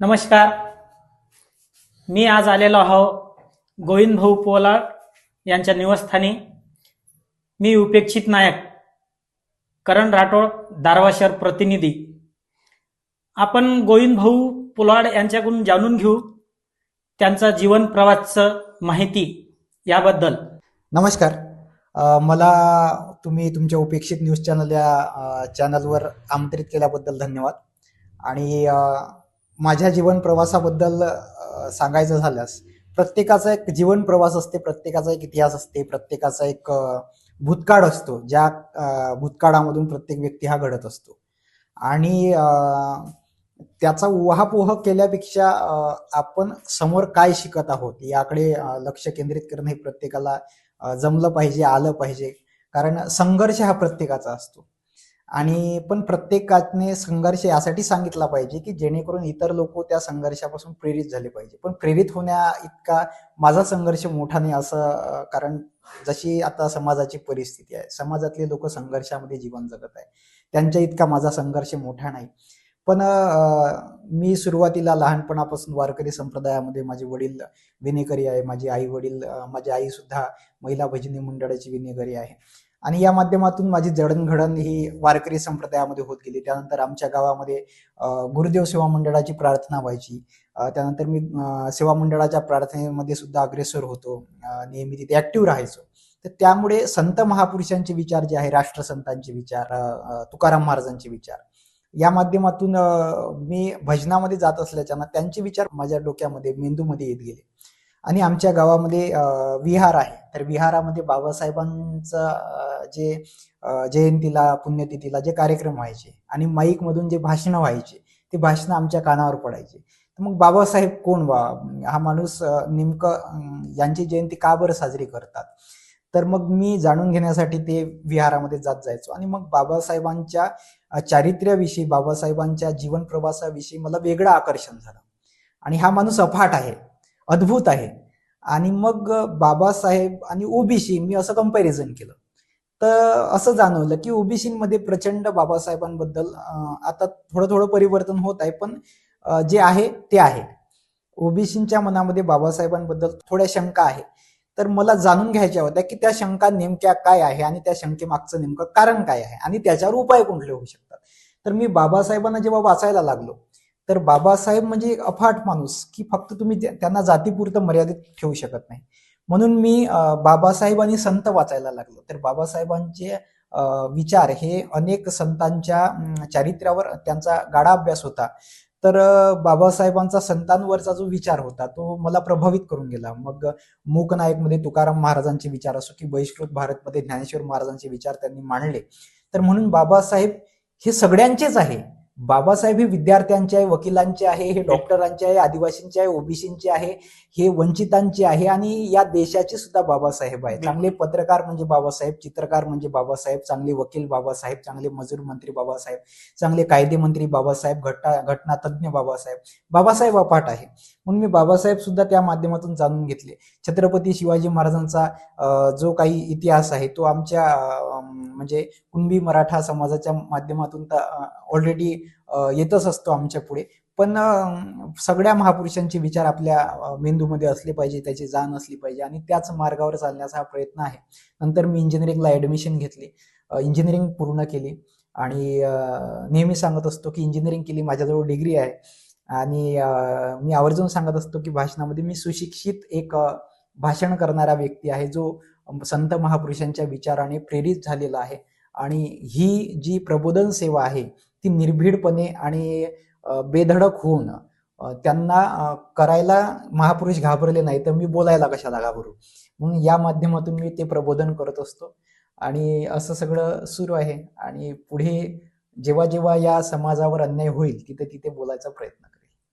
नमस्कार. मी आज आलेलो आहो गोविंद भाऊ पोलाळ यांच्या निवासस्थानी. मी उपेक्षित नायक करण राठोड दारवा शहर प्रतिनिधी. आपण गोविंद भाऊ पोलाड यांच्याकडून जाणून घेऊ त्यांचा जीवन प्रवासचं माहिती याबद्दल. नमस्कार. मला तुम्ही तुमच्या उपेक्षित न्यूज चॅनल या चॅनलवर आमंत्रित केल्याबद्दल धन्यवाद. आणि माझ्या जीवन प्रवासाबद्दल सांगायचं झाल्यास प्रत्येकाचा एक जीवन प्रवास असते प्रत्येकाचा एक इतिहास असते प्रत्येकाचा एक भूतकाळ असतो ज्या भूतकाळामधून प्रत्येक व्यक्ती हा घडत असतो. आणि त्याचा उहापोह केल्यापेक्षा आपण समोर काय शिकत आहोत याकडे लक्ष केंद्रित करणं हे प्रत्येकाला जमलं पाहिजे आलं पाहिजे. कारण संघर्ष हा प्रत्येकाचा असतो. आणि पण प्रत्येकाने संघर्ष यासाठी सांगितला पाहिजे की जेणेकरून इतर लोक त्या संघर्षापासून प्रेरित झाले पाहिजे. पण प्रेरित होण्या इतका माझा संघर्ष मोठा नाही असं कारण जशी आता समाजाची परिस्थिती आहे समाजातले लोक संघर्षामध्ये जीवन जगत आहे त्यांच्या इतका माझा संघर्ष मोठा नाही. पण मी सुरुवातीला लहानपणापासून वारकरी संप्रदायामध्ये माझे वडील विनेकरी आहे माझी आई वडील माझी आई सुद्धा महिला भजनी मंडळाची विनेकरी आहे. आणि या माध्यमातून माझी जडणघडण ही वारकरी संप्रदायामध्ये होत गेली. त्यानंतर आमच्या गावामध्ये गुरुदेव सेवा मंडळाची प्रार्थना व्हायची. त्यानंतर मी सेवा मंडळाच्या प्रार्थनेमध्ये सुद्धा अग्रेसर होतो. नेहमी तिथे ऍक्टिव्ह राहायचो. तर त्यामुळे संत महापुरुषांचे विचार जे आहे राष्ट्रसंतांचे विचार तुकाराम महाराजांचे विचार या माध्यमातून मी भजनामध्ये जात असल्याच्यानं त्यांचे विचार माझ्या डोक्यामध्ये मेंदूमध्ये येत गेले. आणि आमच्या गावामध्ये विहार आहे. तर विहारामध्ये बाबासाहेबांचं जे जयंतीला पुण्यतिथीला जे कार्यक्रम व्हायचे आणि माईकमधून जे भाषणं व्हायचे ते भाषणं आमच्या कानावर पडायचे. तर मग बाबासाहेब कोण बा हा माणूस नेमकं यांची जयंती का बरं साजरी करतात? तर मग मी जाणून घेण्यासाठी ते विहारामध्ये जात जायचो. आणि मग बाबासाहेबांच्या चारित्र्याविषयी बाबासाहेबांच्या जीवन प्रवासाविषयी मला वेगळं आकर्षण झालं. आणि हा माणूस अफाट आहे. अद्भुत आहे. आणि मग बाबासाहेब आणि ओबीसी मी असं कंपॅरिझन केलं. तर असं जाणवलं की ओबीसीमध्ये प्रचंड बाबासाहेबांबद्दल आता थोडं थोडं परिवर्तन होत आहे पण जे आहे ते आहे. ओबीसींच्या मनामध्ये बाबासाहेबांबद्दल थोड्या शंका आहे. तर मला जाणून घ्यायच्या होत्या की त्या शंका नेमक्या काय आहे आणि त्या शंकेमागचं नेमकं कारण काय आहे आणि त्याच्यावर उपाय कुठले होऊ शकतात. तर मी बाबासाहेबांना जेव्हा वाचायला लागलो तर बाबासाहेब म्हणजे एक अफाट माणूस की फक्त तुम्ही त्यांना जातीपुरतं मर्यादित ठेवू शकत नाही. म्हणून मी बाबासाहेब आणि संत वाचायला लागलो. तर बाबासाहेबांचे विचार हे अनेक संतांच्या चारित्र्यावर त्यांचा गाढा अभ्यास होता. तर बाबासाहेबांचा संतांवरचा जो विचार होता तो मला प्रभावित करून गेला. मग मूकनायकमध्ये तुकाराम महाराजांचे विचार असो की बहिष्कृत भारतमध्ये ज्ञानेश्वर महाराजांचे विचार त्यांनी मांडले. तर म्हणून बाबासाहेब हे सगळ्यांचेच आहे. बाबासाहेब हे विद्यार्थ्यांचे आहे वकिलांचे आहे हे डॉक्टरांचे आहे आदिवासींचे आहे ओबीसींचे आहे हे वंचितांचे आहे आणि या देशाचे सुद्धा बाबासाहेब आहे चांगले पत्रकार म्हणजे बाबासाहेब चित्रकार म्हणजे बाबासाहेब चांगले वकील बाबासाहेब चांगले मजूर मंत्री बाबासाहेब चांगले कायदे मंत्री बाबासाहेब घटना घटनातज्ञ बाबासाहेब बाबासाहेब अपाट आहे. म्हणून मी बाबासाहेब सुद्धा त्या माध्यमातून जाणून घेतले. छत्रपती शिवाजी महाराजांचा जो काही इतिहास आहे तो आमच्या म्हणजे कुणबी मराठा समाजाच्या माध्यमातून ऑलरेडी येतच असतो आमच्या पुढे. पण सगळ्या महापुरुषांचे विचार आपल्या मेंदूमध्ये असले पाहिजे त्याची जाण असली पाहिजे आणि त्याच मार्गावर चालण्याचा हा प्रयत्न आहे. नंतर मी इंजिनिअरिंगला ॲडमिशन घेतली. इंजिनिअरिंग पूर्ण केली आणि नेहमी सांगत असतो की इंजिनिअरिंग केली माझ्याजवळ डिग्री आहे. आणि मी आवर्जून सांगत असतो की भाषणामध्ये मी सुशिक्षित एक भाषण करणारा व्यक्ती आहे जो संत महापुरुषांच्या विचाराने प्रेरित झालेला आहे. आणि ही जी प्रबोधन सेवा आहे ती निर्भीडपणे आणि बेधडक होऊन त्यांना करायला महापुरुष घाबरले नाही तर मी बोलायला कशाला घाबरू? म्हणून या माध्यमातून मी ते प्रबोधन करत असतो. आणि असं सगळं सुरू आहे. आणि पुढे जेव्हा जेव्हा या समाजावर अन्याय होईल तिथे तिथे बोलायचा प्रयत्न करेन.